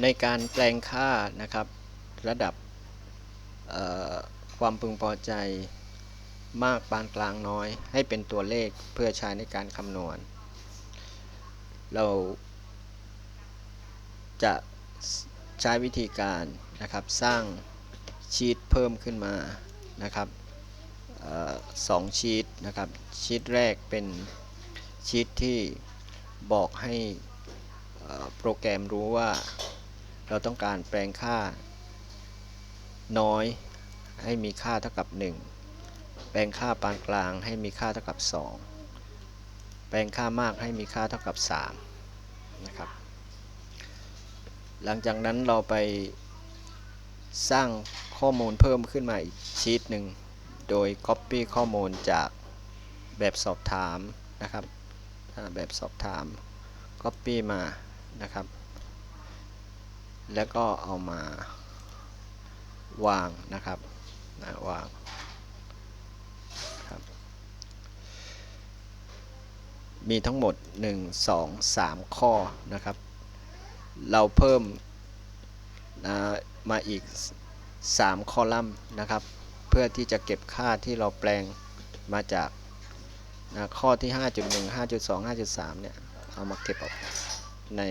ในการแปลงค่านะครับ ระดับความพึงพอใจมากปานกลางน้อย ให้เป็นตัวเลขเพื่อใช้ในการคำนวณ เราจะใช้วิธีการนะครับสร้างชีตเพิ่มขึ้นมานะครับออสองชีตนะครับชีตแรกเป็นชีตที่บอกให้โปรแกรมรู้ว่า เราต้องการแปลงค่า น้อยให้มีค่าเท่ากับ 1 แปลงค่าปานกลางให้มีค่าเท่ากับ 2 แปลงค่ามากให้มีค่าเท่ากับ3นะครับ หลังจากนั้นเราไปสร้างข้อมูลเพิ่มขึ้นมาอีกชีตหนึ่ง โดย Copy ข้อมูลจากแบบสอบถามนะครับแบบสอบถาม Copy มานะครับ แล้วก็เอามาวางนะครับนะวางครับ มีทั้งหมด 1 2 3 ข้อนะครับ เราเพิ่มนะมาอีก 3 คอลัมน์นะครับ เพื่อที่จะเก็บค่าที่เราแปลงมาจากนะข้อที่ 5.1 5.2 5.3 เนี่ย เอามาเก็บออกใน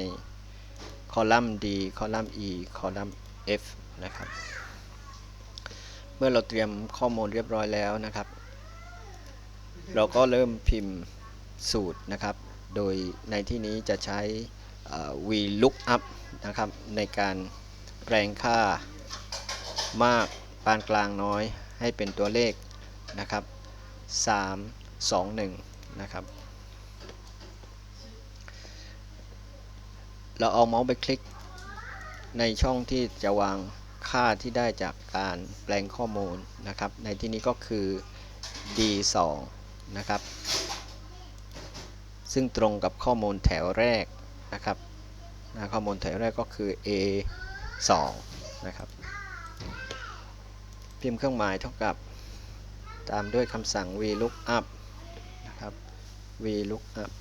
คอลัมน์ D คอลัมน์ E คอลัมน์ F นะครับ เมื่อเราเตรียมข้อมูลเรียบร้อยแล้วนะครับ เราก็เริ่มพิมพ์สูตรนะครับ โดยในที่นี้จะใช้ VLOOKUP นะครับ ในการแปลงค่ามากปานกลางน้อยให้เป็นตัวเลขนะครับ 3 2 1 นะครับ เราเอาเมาส์ไปคลิก ในช่องที่จะวางค่าที่ได้จากการแปลงข้อมูลนะครับ ในที่นี้ก็คือ D2 นะครับ ซึ่งตรงกับข้อมูลแถวแรกนะครับนะข้อมูลแถวแรกก็คือ A2 นะครับ พิมพ์เครื่องหมายเท่ากับ ตามด้วยคำสั่ง VLOOKUP นะครับ VLOOKUP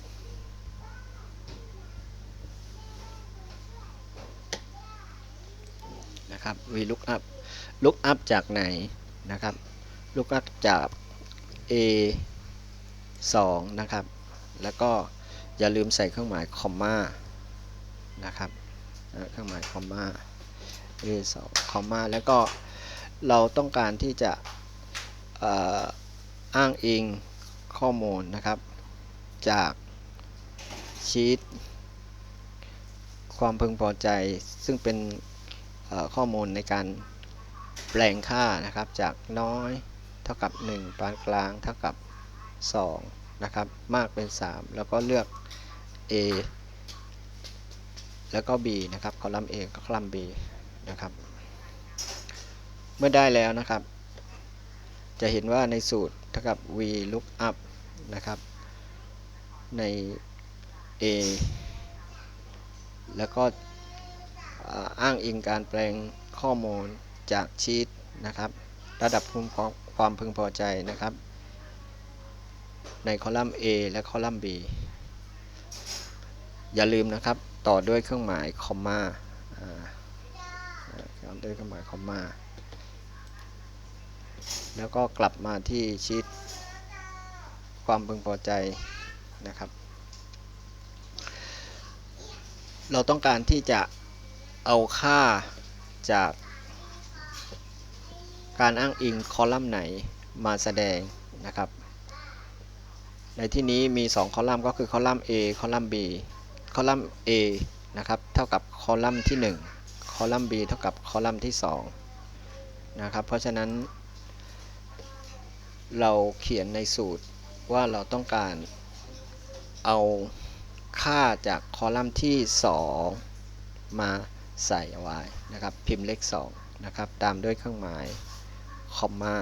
นะครับ VLOOKUP lookup จากไหนนะครับ lookup จาก A 2 นะครับ แล้วก็อย่าลืมใส่เครื่องหมายคอมมานะครับเครื่องหมายคอมมา A 2คอมมาแล้วก็เราต้องการที่จะอ,อ้างอิงข้อมูลนะครับ จากชีตความพึงพอใจซึ่งเป็น ข้อมูลในการแปลงค่านะครับ จากน้อยเท่ากับ 1 ปานกลางเท่ากับ 2 นะครับ มากเป็น 3 แล้วก็เลือก A แล้วก็ B นะครับ คอลัมน์ A กับคอลัมน์ B นะครับ เมื่อได้แล้วนะครับ จะเห็นว่าในสูตรเท่ากับ v lookup นะครับ ใน A แล้วก็ อ้างอิงการแปลงข้อมูลจากชีตนะครับ ระดับความพอความพึงพอใจนะครับ ในคอลัมน์ A และคอลัมน์ B อย่าลืมนะครับ ต่อด้วยเครื่องหมายคอมมาต่อด้วยเครื่องหมายคอมมาแล้วก็กลับมาที่ชีตความพึงพอใจนะครับ เราต้องการที่จะ เอาค่าจากการอ้างอิงคอลัมน์ไหนมาแสดงนะครับ ในที่นี้มี 2 คอลัมน์ก็คือคอลัมน์ A คอลัมน์ B คอลัมน์ A นะครับเท่ากับคอลัมน์ที่ 1 คอลัมน์ B เท่ากับคอลัมน์ที่2นะครับ เพราะฉะนั้น เราเขียนในสูตรว่าเราต้องการเอาค่าจากคอลัมน์ที่ 2 มา ใส่เอาไว้นะครับ พิมพ์เลข2นะครับ ตามด้วยเครื่องหมายคอมมา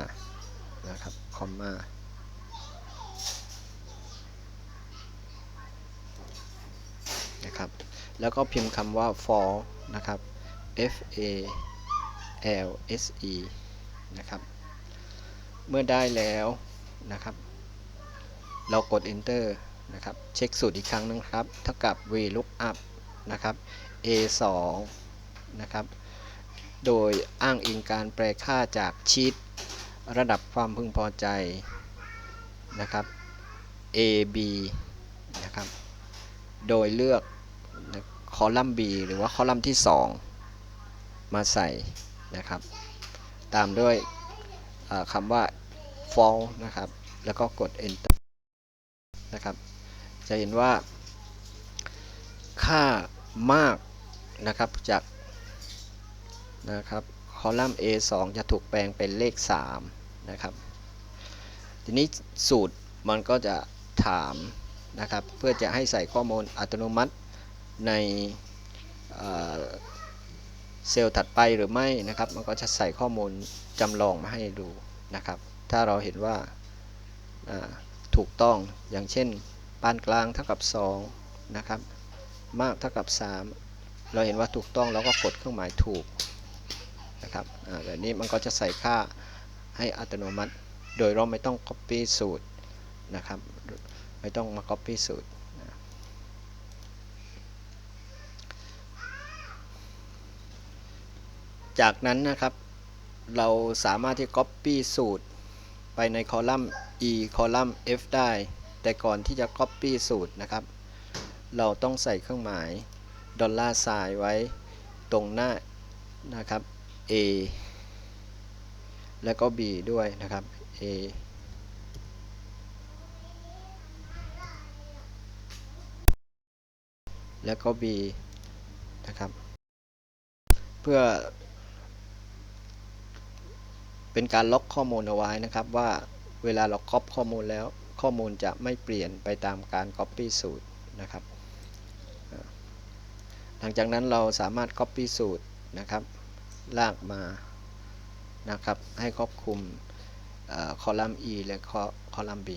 นะครับคอมมานะครับ แล้วก็พิมพ์คำว่า for นะครับ f a l s e นะครับ เมื่อได้แล้วนะครับ เรากด enter นะครับ เช็คสูตรอีกครั้งนึงครับ เท่ากับ VLOOKUP นะครับ A 2 นะครับ โดยอ้างอิงการแปลค่าจากชีตระดับความพึงพอใจนะครับ A B นะครับ โดยเลือกคอลัมน์ B หรือว่าคอลัมน์ที่ 2 มาใส่นะครับ ตามด้วยคำว่า false นะครับ แล้วก็กด enter นะครับ จะเห็นว่าค่ามาก นะครับจากนะครับคอลัมน์ A2 จะถูกแปลงเป็นเลข 3 นะครับ ทีนี้สูตรมันก็จะถามนะครับ เพื่อจะให้ใส่ข้อมูลอัตโนมัติในเซลล์ถัดไปหรือไม่นะครับ มันก็จะใส่ข้อมูลจำลองมาให้ดูนะครับ ถ้าเราเห็นว่าอ่าถูกต้องอย่างเช่น ปานกลางเท่ากับ 2 นะครับ มากเท่ากับ 3 เราเห็นว่าถูกต้องเราก็กดเครื่องหมายถูกนะครับแบบนี้มันก็จะใส่ค่าให้อัตโนมัติ โดยเราไม่ต้อง copy สูตรนะครับ ไม่ต้องมา copy สูตรจากนั้นนะครับ เราสามารถที่ copy สูตรไปในคอลัมน์ e คอลัมน์ f ได้ แต่ก่อนที่จะ copy สูตรนะครับ เราต้องใส่เครื่องหมาย ดอลลาร์ไซน์ไว้ตรงหน้านะครับ A แล้วก็ B ด้วยนะครับ A แล้วก็ B นะครับ เพื่อ เป็นการล็อกข้อมูลเอาไว้นะครับว่าเวลาเราก๊อปข้อมูลแล้วข้อมูลจะไม่เปลี่ยนไปตามการ Copy สูตรนะครับ หลังจากนั้นเราสามารถ Copy สูตรนะครับ ลากมานะครับ ให้ครอบคลุมคอลัมน์ E และคอลัมน์ B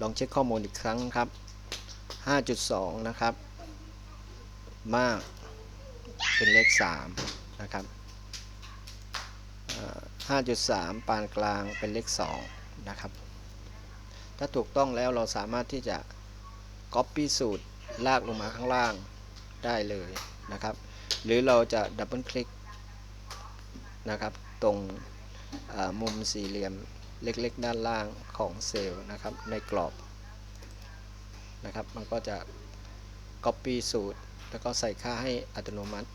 ลองเช็คข้อมูลอีกครั้งครับ 5.2 นะครับ มากเป็นเลข 3 นะครับอ่า5.3 ปานกลางเป็นเลข 2 นะครับ ถ้าถูกต้องแล้วเราสามารถที่จะ Copy สูตรลากลงมาข้างล่างได้เลยนะครับ หรือเราจะดับเบิลคลิกนะครับตรงมุมสี่เหลี่ยมเล็กๆ ด้านล่างของเซลล์นะครับในกรอบนะครับ มันก็จะ Copy สูตร แล้วก็ใส่ค่าให้อัตโนมัติ